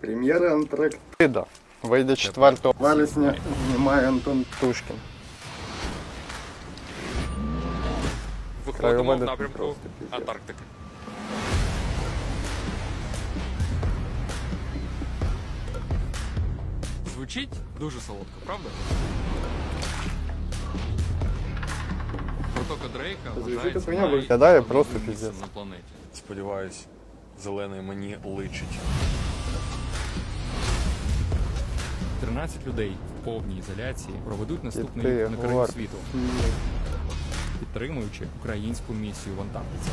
Прем'єра Антарктида. Вийде 4 вересня, знімає Антон Птушкін. Виходимо в напрямку. Антарктики. Звучить дуже солодко, правда? Протока Дрейка вважається просто місцем на планеті. Сподіваюсь, зелений мені личить. 13 людей в повній ізоляції проведуть наступний рік на краю говор. світу, підтримуючи українську місію в Антарктиці.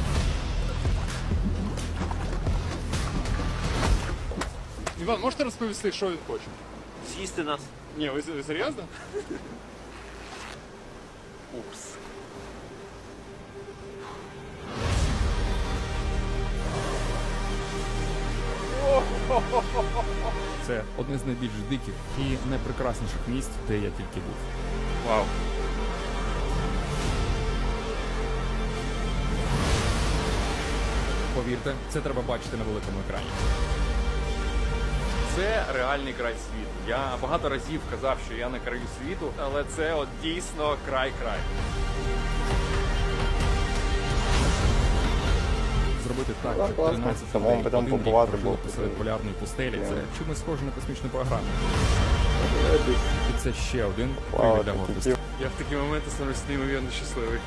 Іван, можете розповісти, що він хоче? З'їсти нас. Ні, ви серйозно? Упс. Це одне з найбільш диких і найпрекрасніших місць, де я тільки був. Вау. Повірте, це треба бачити на великому екрані. Це реальний край світу. Я багато разів казав, що я на краю світу, але це от дійсно край-край. Зробити так, що щоб 13 людей потім побувати було посеред полярної пустелі. Це чимось схоже на космічну програму. І це ще один привід для гордості. Я в такі моменти становлюся неймовірно щасливий.